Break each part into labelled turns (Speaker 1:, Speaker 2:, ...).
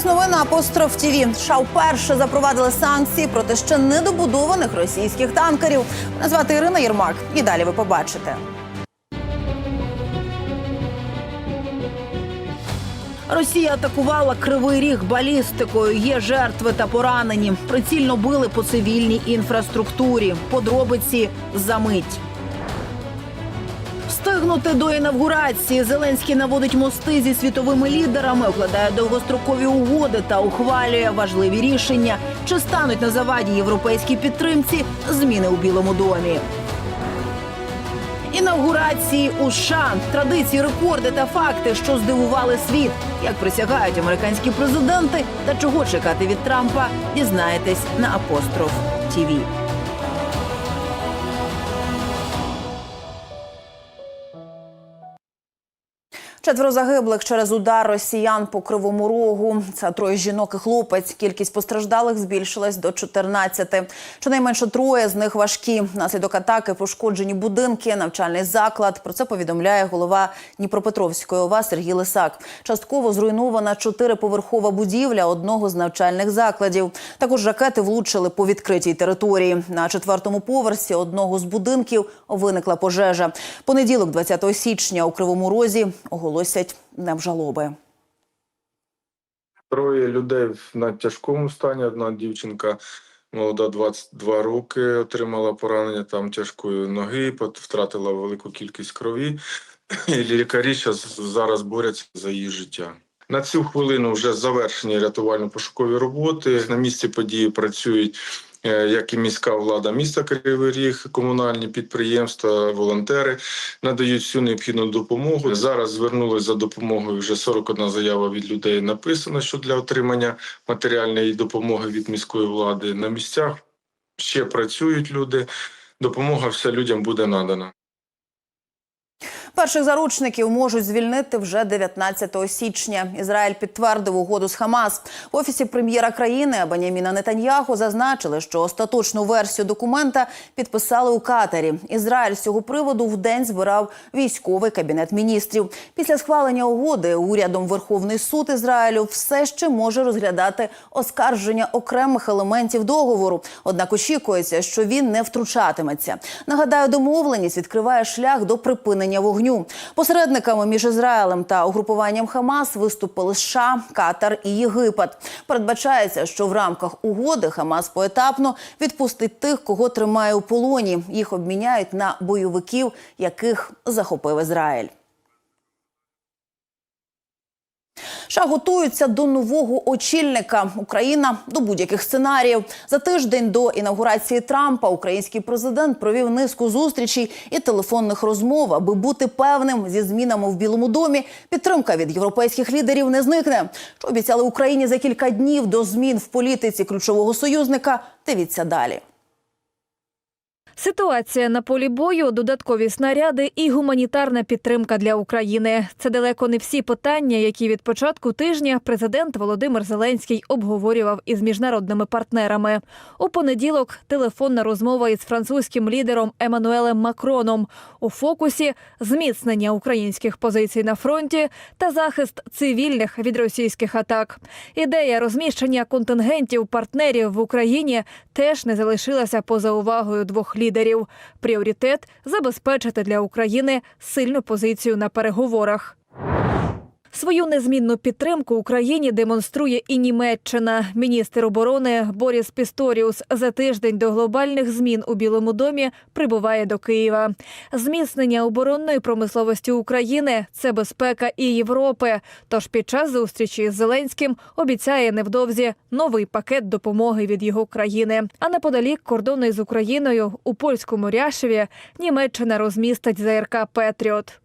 Speaker 1: час новин на апостроф ТІВІ. США вперше запровадили санкції проти ще недобудованих російських танкерів. Мене звати Ірина Єрмак. І далі ви побачите. Росія атакувала кривий ріг балістикою. Є жертви та поранені. Прицільно били по цивільній інфраструктурі. Подробиці за мить. Встигнути до інавгурації Зеленський наводить мости зі світовими лідерами, укладає довгострокові угоди та ухвалює важливі рішення, чи стануть на заваді європейській підтримці? Зміни у Білому домі. Інавгурації у США, традиції, рекорди та факти, що здивували світ, як присягають американські президенти, та чого чекати від Трампа, дізнаєтесь на апостроф ТІВІ. Четверо загиблих через удар росіян по кривому рогу. Це троє жінок і хлопець. Кількість постраждалих збільшилась до 14. Щонайменше троє з них важкі. Наслідок атаки пошкоджені будинки, навчальний заклад. Про це повідомляє голова Дніпропетровської ОВА Сергій Лисак. Частково зруйнована чотириповерхова будівля одного з навчальних закладів. Також ракети влучили по відкритій території. На четвертому поверсі одного з будинків виникла пожежа. Понеділок, 20 січня, у Кривому Розі оголосять днем жалоби.
Speaker 2: Троє людей в надтяжкому стані. Одна дівчинка молода, 22 роки, отримала поранення там тяжкої ноги, втратила велику кількість крові. Лікарі зараз борються за її життя. На цю хвилину вже завершені рятувально-пошукові роботи. На місці події працюють як і міська влада міста Кривий Ріг, комунальні підприємства, волонтери надають всю необхідну допомогу. Зараз звернулися за допомогою вже 41 заява від людей написана, що для отримання матеріальної допомоги від міської влади на місцях ще працюють люди. Допомога вся людям буде надана.
Speaker 1: Перших заручників можуть звільнити вже 19 січня. Ізраїль підтвердив угоду з Хамас. В офісі прем'єра країни Беняміна Нетаньяху зазначили, що остаточну версію документа підписали у Катарі. Ізраїль з цього приводу в день збирав військовий кабінет міністрів. Після схвалення угоди урядом Верховний суд Ізраїлю все ще може розглядати оскарження окремих елементів договору. Однак очікується, що він не втручатиметься. Нагадаю, домовленість відкриває шлях до припинення вогню. Посередниками між Ізраїлем та угрупуванням Хамас виступили США, Катар і Єгипет. Передбачається, що в рамках угоди Хамас поетапно відпустить тих, кого тримає у полоні. Їх обміняють на бойовиків, яких захопив Ізраїль. США готуються до нового очільника. Україна до будь-яких сценаріїв. За тиждень до інаугурації Трампа український президент провів низку зустрічей і телефонних розмов, аби бути певним зі змінами в Білому домі. Підтримка від європейських лідерів не зникне. Що обіцяли Україні за кілька днів до змін в політиці ключового союзника? Дивіться далі.
Speaker 3: Ситуація на полі бою, додаткові снаряди і гуманітарна підтримка для України. Це далеко не всі питання, які від початку тижня президент Володимир Зеленський обговорював із міжнародними партнерами. У понеділок телефонна розмова із французьким лідером Еммануелем Макроном. У фокусі зміцнення українських позицій на фронті та захист цивільних від російських атак. Ідея розміщення контингентів партнерів в Україні теж не залишилася поза увагою двох лідерів. Пріоритет забезпечити для України сильну позицію на переговорах. Свою незмінну підтримку Україні демонструє і Німеччина. Міністр оборони Боріс Пісторіус за тиждень до глобальних змін у Білому домі прибуває до Києва. Зміцнення оборонної промисловості України це безпека і Європи. Тож під час зустрічі з Зеленським обіцяє невдовзі новий пакет допомоги від його країни. А неподалік кордону із Україною у польському Ряшеві Німеччина розмістить ЗРК Петріот.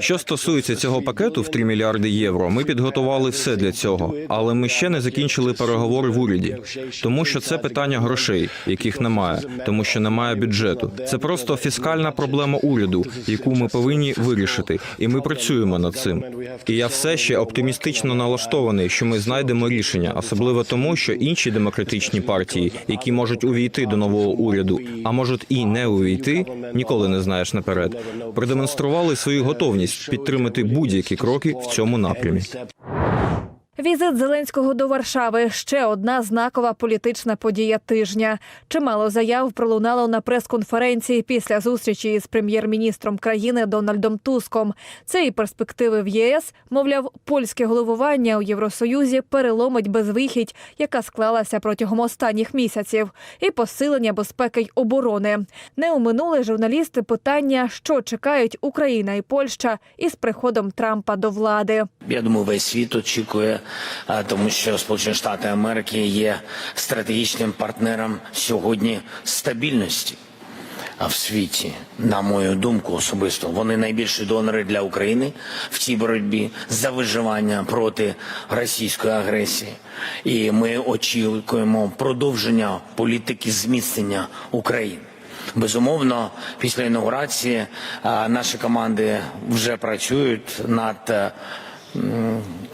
Speaker 4: Що стосується цього пакету в 3 мільярди євро, ми підготували все для цього, але ми ще не закінчили переговори в уряді, тому що це питання грошей, яких немає, тому що немає бюджету. Це просто фіскальна проблема уряду, яку ми повинні вирішити, і ми працюємо над цим. І я все ще оптимістично налаштований, що ми знайдемо рішення, особливо тому, що інші демократичні партії, які можуть увійти до нового уряду, а можуть і не увійти, ніколи не знаєш наперед, продемонстрували свою готовність підтримати будь-які кроки в цьому напрямі.
Speaker 3: Візит Зеленського до Варшави ще одна знакова політична подія тижня. Чимало заяв пролунало на прес-конференції після зустрічі із прем'єр-міністром країни Дональдом Туском. Це і перспективи в ЄС, мовляв, польське головування у Євросоюзі переломить безвихідь, яка склалася протягом останніх місяців, і посилення безпеки й оборони. Не оминули журналісти питання, що чекають Україна і Польща із приходом Трампа до влади.
Speaker 5: Я думаю, весь світ очікує, тому що Сполучені Штати Америки є стратегічним партнером сьогодні стабільності. В світі, на мою думку, особисто вони найбільші донори для України в цій боротьбі за виживання проти російської агресії. І ми очікуємо продовження політики зміцнення України. Безумовно, після інаугурації наші команди вже працюють над е,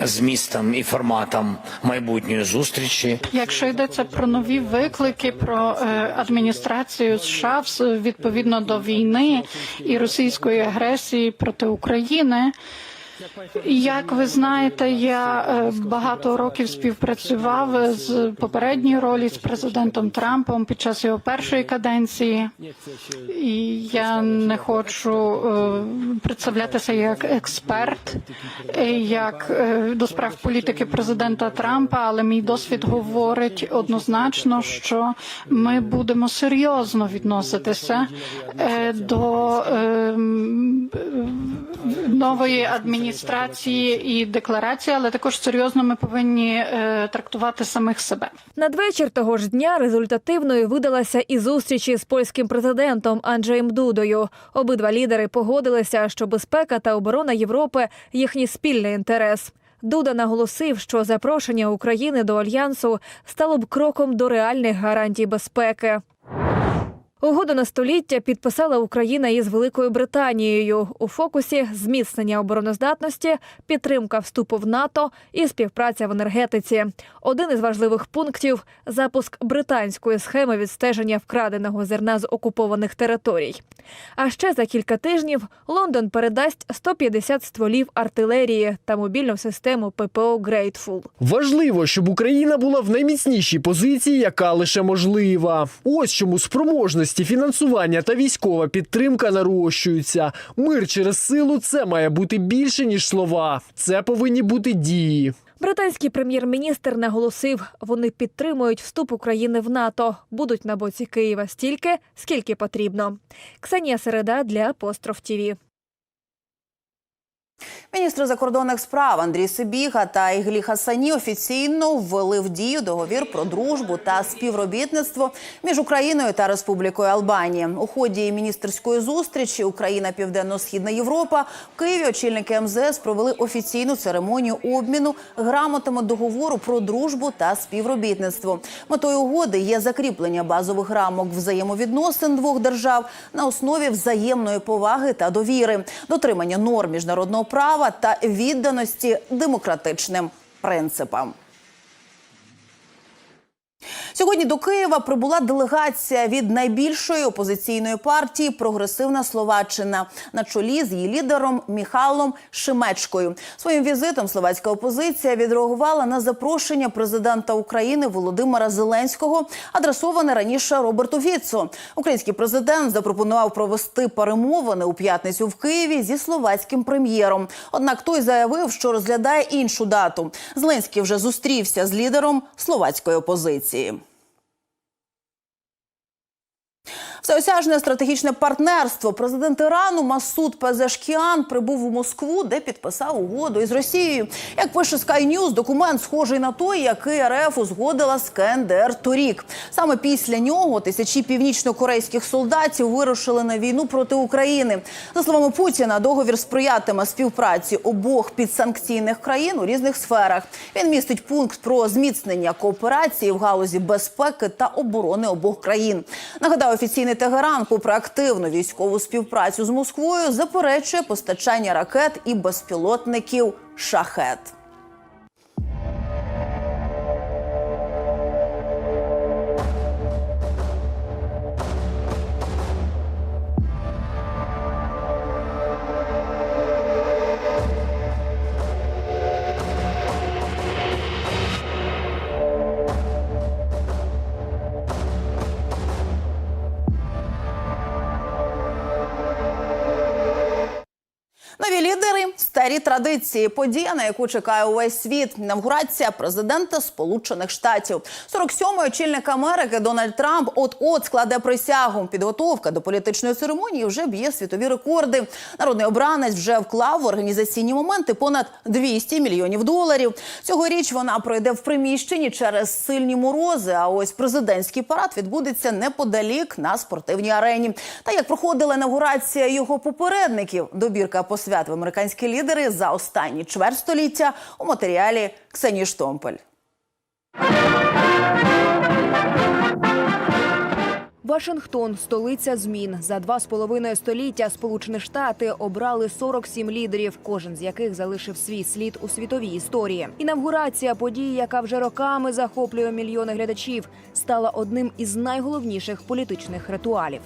Speaker 5: змістом і форматом майбутньої зустрічі.
Speaker 6: Якщо йдеться про нові виклики, про е, адміністрацію США відповідно до війни і російської агресії проти України. Як ви знаєте, я е, багато років співпрацював з попередньої ролі з президентом Трампом під час його першої каденції, і я не хочу е, представлятися як експерт, е, як до справ політики президента Трампа, але мій досвід говорить однозначно, що ми будемо серйозно відноситися до е, м, е, нової адміністрації і декларації, але також серйозно ми повинні е, трактувати самих себе.
Speaker 3: Надвечір того ж дня результативною видалася і зустріч із польським президентом Анджеєм Дудою. Обидва лідери погодилися, що безпека та оборона Європи їхній спільний інтерес. Дуда наголосив, що запрошення України до альянсу стало б кроком до реальних гарантій безпеки. Угоду на століття підписала Україна із Великою Британією. У фокусі зміцнення обороноздатності, підтримка вступу в НАТО і співпраця в енергетиці. Один із важливих пунктів запуск британської схеми відстеження вкраденого зерна з окупованих територій. А ще за кілька тижнів Лондон передасть 150 стволів артилерії та мобільну систему ППО Грейтфул.
Speaker 7: Важливо, щоб Україна була в найміцнішій позиції, яка лише можлива. Ось чому спроможності фінансування та військова підтримка нарощуються. Мир через силу це має бути більше ніж слова. Це повинні бути дії.
Speaker 3: Британський прем'єр-міністр наголосив, вони підтримують вступ України в НАТО, будуть на боці Києва стільки, скільки потрібно. Ксенія Середа для Апостроф ТІВІ.
Speaker 1: Міністри закордонних справ Андрій Сибіга та Іглі Хасані офіційно ввели в дію договір про дружбу та співробітництво між Україною та Республікою Албанія. У ході міністерської зустрічі Україна Південно-Східна Європа в Києві очільники МЗС провели офіційну церемонію обміну грамотами договору про дружбу та співробітництво. Метою угоди є закріплення базових рамок взаємовідносин двох держав на основі взаємної поваги та довіри, дотримання норм міжнародного права та відданості демократичним принципам. Сьогодні до Києва прибула делегація від найбільшої опозиційної партії Прогресивна Словаччина на чолі з її лідером Міхалом Шимечкою. Своїм візитом словацька опозиція відреагувала на запрошення президента України Володимира Зеленського, адресоване раніше Роберту Фіцо. Український президент запропонував провести перемовини у п'ятницю в Києві зі словацьким прем'єром. Однак той заявив, що розглядає іншу дату. Зеленський вже зустрівся з лідером словацької опозиції. Всеосяжне стратегічне партнерство. Президент Ірану Масуд Пезешкіан прибув у Москву, де підписав угоду із Росією. Як пише Sky News, документ схожий на той, який РФ узгодила з КНДР торік. Саме після нього тисячі північно-корейських солдатів вирушили на війну проти України. За словами Путіна, договір сприятиме співпраці обох підсанкційних країн у різних сферах. Він містить пункт про зміцнення кооперації в галузі безпеки та оборони обох країн. Нагадаю, офіційний Тегеран, попри активну військову співпрацю з Москвою, заперечує постачання ракет і безпілотників шахет. Старі традиції. Подія, на яку чекає увесь світ. Інавгурація президента Сполучених Штатів. 47-й очільник Америки Дональд Трамп от-от складе присягу. Підготовка до політичної церемонії вже б'є світові рекорди. Народний обранець вже вклав в організаційні моменти понад 200 мільйонів доларів. Цьогоріч вона пройде в приміщенні через сильні морози. А ось президентський парад відбудеться неподалік на спортивній арені. Та як проходила інавгурація його попередників, добірка посвят в американські лідери за останні чверть століття у матеріалі Ксенії Штомпель.
Speaker 8: Вашингтон столиця змін за два з половиною століття. Сполучені Штати обрали 47 лідерів, кожен з яких залишив свій слід у світовій історії. Інавгурація події, яка вже роками захоплює мільйони глядачів, стала одним із найголовніших політичних ритуалів.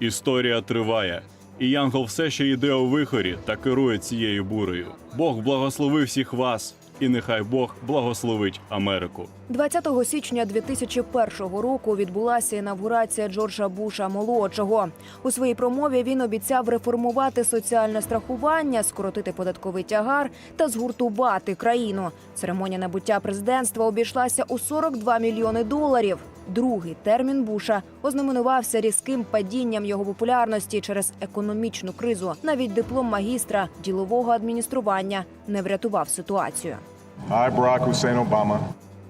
Speaker 9: Історія триває, і Янгол все ще йде у вихорі та керує цією бурею. Бог благослови всіх вас, і нехай Бог благословить Америку.
Speaker 8: 20 січня 2001 року відбулася інавгурація Джорджа Буша молодшого. У своїй промові він обіцяв реформувати соціальне страхування, скоротити податковий тягар та згуртувати країну. Церемонія набуття президентства обійшлася у 42 мільйони доларів. Другий термін Буша ознаменувався різким падінням його популярності через економічну кризу. Навіть диплом магістра ділового адміністрування не врятував ситуацію.
Speaker 10: Hi, Barack Hussein Obama,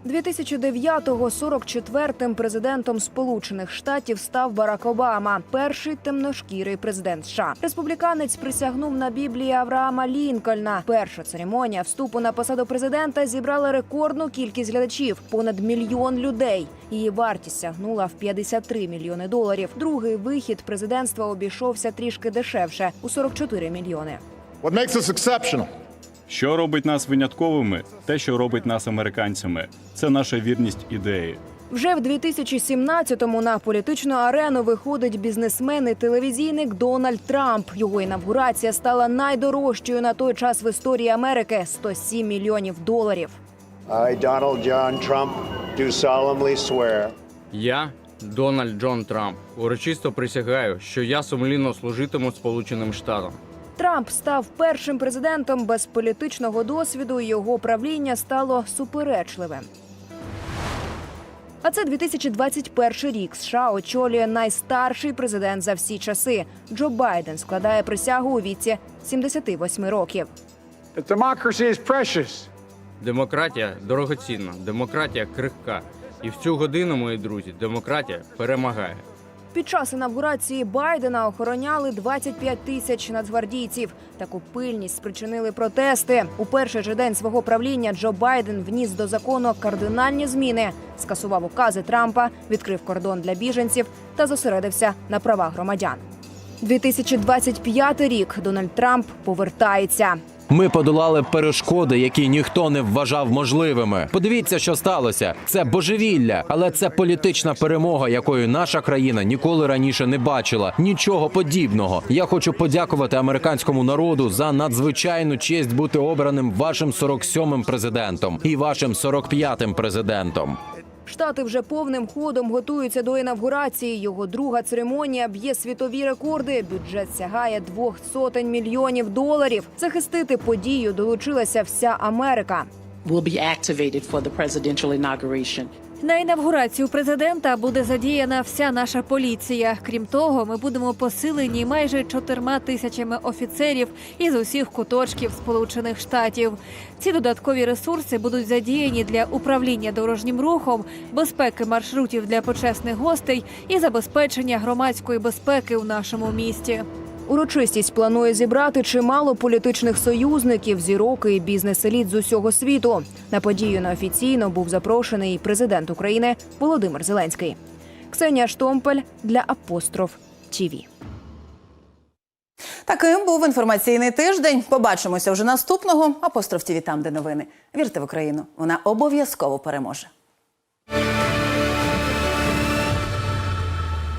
Speaker 8: 2009-го 44-м президентом Сполучених Штатів став Барак Обама, перший темношкірий президент США. Республіканець присягнув на Біблії Авраама Лінкольна. Перша церемонія вступу на посаду президента зібрала рекордну кількість глядачів понад мільйон людей. Її вартість сягнула в 53 мільйони доларів. Другий вихід президентства обійшовся трішки дешевше у 44 мільйони.
Speaker 10: what makes us exceptional?
Speaker 9: Що робить нас винятковими? Те, що робить нас американцями, це наша вірність ідеї.
Speaker 8: Вже в 2017-му на політичну арену виходить бізнесмен і телевізійник Дональд Трамп. Його інавгурація стала найдорожчою на той час в історії Америки 107 мільйонів доларів.
Speaker 11: I, Donald John Trump, do solemnly swear
Speaker 12: Я, Дональд Джон Трамп, урочисто присягаю, що я сумлінно служитиму Сполученим Штатам.
Speaker 8: Трамп став першим президентом без політичного досвіду. і Його правління стало суперечливим. А це 2021 рік. США очолює найстарший президент за всі часи. Джо Байден складає присягу у віці 78 років.
Speaker 12: Демократія дорогоцінна, демократія крихка. І в цю годину, мої друзі, демократія перемагає.
Speaker 8: Під час інавгурації Байдена охороняли 25 тисяч нацгвардійців. Таку пильність спричинили протести. У перший же день свого правління Джо Байден вніс до закону кардинальні зміни, скасував укази Трампа, відкрив кордон для біженців та зосередився на правах громадян. 2025 рік Дональд Трамп повертається.
Speaker 13: Ми подолали перешкоди, які ніхто не вважав можливими. Подивіться, що сталося. Це божевілля, але це політична перемога, якою наша країна ніколи раніше не бачила. Нічого подібного. Я хочу подякувати американському народу за надзвичайну честь бути обраним вашим 47-м президентом і вашим 45-м президентом.
Speaker 8: Штати вже повним ходом готуються до інавгурації. Його друга церемонія б'є світові рекорди. Бюджет сягає двох сотень мільйонів доларів. Захистити подію долучилася вся Америка.
Speaker 3: На інавгурацію президента буде задіяна вся наша поліція. Крім того, ми будемо посилені майже чотирма тисячами офіцерів із усіх куточків Сполучених Штатів. Ці додаткові ресурси будуть задіяні для управління дорожнім рухом, безпеки маршрутів для почесних гостей і забезпечення громадської безпеки у нашому місті.
Speaker 8: Урочистість планує зібрати чимало політичних союзників, зірок і бізнес-еліт з усього світу. На подію неофіційно був запрошений президент України Володимир Зеленський. Ксенія Штомпель для Апостроф ТІВІ.
Speaker 1: Таким був інформаційний тиждень. Побачимося вже наступного. Апостроф ТІВІ там, де новини. Вірте в Україну. Вона обов'язково переможе.